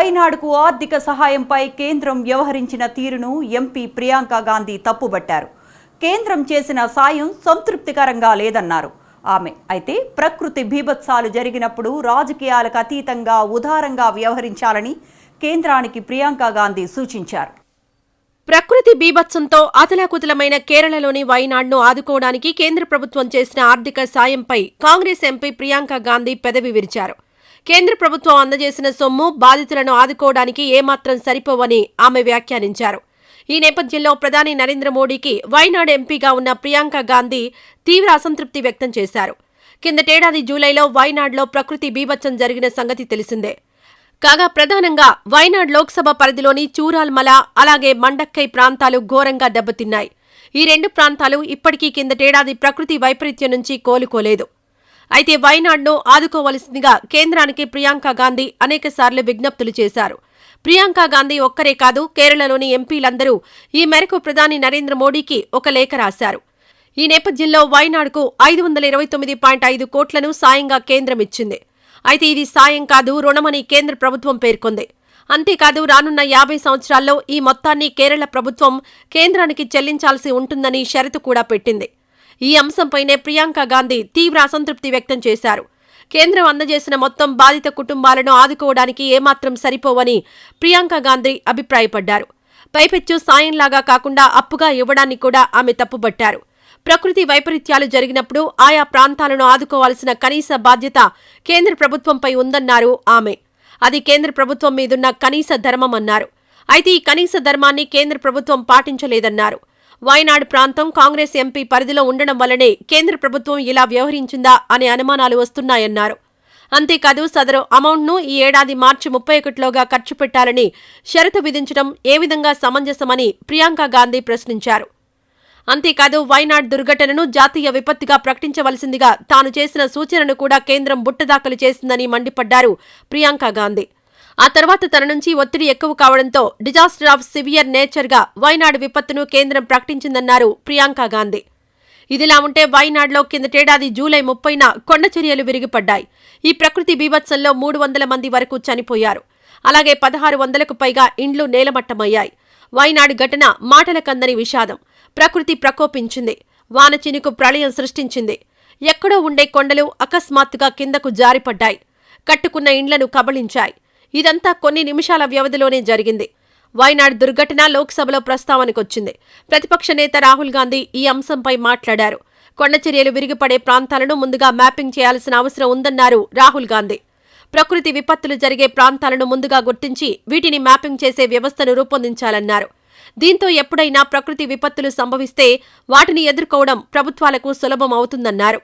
వైనాడుకు ఆర్థిక సహాయంపై కేంద్రం వ్యవహరించిన తీరును ఎంపీ ప్రియాంక గాంధీ తప్పుబట్టారు. కేంద్రం చేసిన సాయం సంతృప్తికరంగా లేదన్నారు. ఆమె అయితే ప్రకృతి బీభత్సాలు జరిగినప్పుడు రాజకీయాలకు అతీతంగా ఉదారంగా వ్యవహరించాలని కేంద్రానికి ప్రియాంక గాంధీ సూచించారు. ప్రకృతి బీభత్సంతో అతలాకుతలమైన కేరళలోని వైనాడ్ను ఆదుకోవడానికి కేంద్ర ప్రభుత్వం చేసిన ఆర్థిక సాయంపై కాంగ్రెస్ ఎంపీ ప్రియాంక గాంధీ పెదవి విరిచారు. కేంద్ర ప్రభుత్వం అందజేసిన సొమ్ము బాధితులను ఆదుకోవడానికి ఏమాత్రం సరిపోవని ఆమె వ్యాఖ్యానించారు. ఈ నేపథ్యంలో ప్రధాని నరేంద్ర మోడీకి వైనాడ్ ఎంపీగా ఉన్న ప్రియాంక గాంధీ తీవ్ర అసంతృప్తి వ్యక్తం చేశారు. కిందటేడాది జూలైలో వైనాడ్లో ప్రకృతి బీభత్సం జరిగిన సంగతి తెలిసిందే. కాగా ప్రధానంగా వైనాడ్ లోక్సభ పరిధిలోని చూరాల్మల అలాగే మండక్కై ప్రాంతాలు ఘోరంగా దెబ్బతిన్నాయి. ఈ రెండు ప్రాంతాలు ఇప్పటికీ కిందటేడాది ప్రకృతి వైపరీత్యం నుంచి కోలుకోలేదు. అయితే వైనాడ్ను ఆదుకోవలసిందిగా కేంద్రానికి ప్రియాంక గాంధీ అనేకసార్లు విజ్ఞప్తులు చేశారు. ప్రియాంక గాంధీ ఒక్కరే కాదు కేరళలోని ఎంపీలందరూ ఈ మేరకు ప్రధాని నరేంద్ర మోడీకి ఒక లేఖ రాశారు. ఈ నేపథ్యంలో వైనాడ్కు ఐదు వందల ఇరవై తొమ్మిది పాయింట్ ఐదు కోట్లను సాయంగా కేంద్రం ఇచ్చింది. అయితే ఇది సాయం కాదు రుణమని కేంద్ర ప్రభుత్వం పేర్కొంది. అంతేకాదు రానున్న యాభై సంవత్సరాల్లో ఈ మొత్తాన్ని కేరళ ప్రభుత్వం కేంద్రానికి చెల్లించాల్సి ఉంటుందని షరతు కూడా పెట్టింది. ఈ అంశంపైనే ప్రియాంక గాంధీ తీవ్ర అసంతృప్తి వ్యక్తం చేశారు. కేంద్రం అందజేసిన మొత్తం బాధిత కుటుంబాలను ఆదుకోవడానికి ఏమాత్రం సరిపోవని ప్రియాంక గాంధీ అభిప్రాయపడ్డారు. పైపెచ్చు సాయంలాగా కాకుండా అప్పుగా ఇవ్వడాన్ని కూడా ఆమె తప్పుబట్టారు. ప్రకృతి వైపరీత్యాలు జరిగినప్పుడు ఆయా ప్రాంతాలను ఆదుకోవాల్సిన కనీస బాధ్యత కేంద్ర ప్రభుత్వంపై ఉందన్నారు ఆమె. అది కేంద్ర ప్రభుత్వం మీదున్న కనీస ధర్మమన్నారు అయితే ఈ కనీస ధర్మాన్ని కేంద్ర ప్రభుత్వం పాటించలేదన్నారు. వయనాడు ప్రాంతం కాంగ్రెస్ ఎంపీ పరిధిలో ఉండడం వల్లనే కేంద్ర ప్రభుత్వం ఇలా వ్యవహరించిందా అనే అనుమానాలు వస్తున్నాయన్నారు. అంతేకాదు సదరు అమౌంట్ను ఈ ఏడాది మార్చి ముప్పై ఒకటిలోగా ఖర్చు పెట్టాలని షరతు విధించడం ఏ విధంగా సమంజసమని ప్రియాంక గాంధీ ప్రశ్నించారు. అంతేకాదు వైనాడ్ దుర్ఘటనను జాతీయ విపత్తుగా ప్రకటించవలసిందిగా తాను చేసిన సూచనను కూడా కేంద్రం బుట్టదాఖలు చేసిందని మండిపడ్డారు ప్రియాంక గాంధీ. ఆ తర్వాత తన నుంచి ఒత్తిడి ఎక్కువ కావడంతో డిజాస్టర్ ఆఫ్ సివియర్ నేచర్గా వైనాడ్ విపత్తును కేంద్రం ప్రకటించిందన్నారు ప్రియాంక గాంధీ. ఇదిలా ఉంటే వైనాడ్లో కిందటేడాది జూలై ముప్పైన కొండ చర్యలు విరిగిపడ్డాయి. ఈ ప్రకృతి బీభత్సంలో మూడు వందల మంది వరకు చనిపోయారు. అలాగే పదహారు వందలకు పైగా ఇండ్లు నేలమట్టమయ్యాయి. వైనాడు ఘటన మాటల కందని విషాదం. ప్రకృతి ప్రకోపించింది. వాన చినుకు ప్రళయం సృష్టించింది. ఎక్కడో ఉండే కొండలు అకస్మాత్తుగా కిందకు జారిపడ్డాయి. కట్టుకున్న ఇండ్లను కబళించాయి. ఇదంతా కొన్ని నిమిషాల వ్యవధిలోనే జరిగింది. వైనాడ్ దుర్ఘటన లోక్సభలో ప్రస్తావనకొచ్చింది. ప్రతిపక్ష నేత రాహుల్ గాంధీ ఈ అంశంపై మాట్లాడారు. కొండచర్యలు విరిగిపడే ప్రాంతాలను ముందుగా మ్యాపింగ్ చేయాల్సిన అవసరం ఉందన్నారు రాహుల్ గాంధీ. ప్రకృతి విపత్తులు జరిగే ప్రాంతాలను ముందుగా గుర్తించి వీటిని మ్యాపింగ్ చేసే వ్యవస్థను రూపొందించాలన్నారు. దీంతో ఎప్పుడైనా ప్రకృతి విపత్తులు సంభవిస్తే వాటిని ఎదుర్కోవడం ప్రభుత్వాలకు సులభం అవుతుందన్నారు.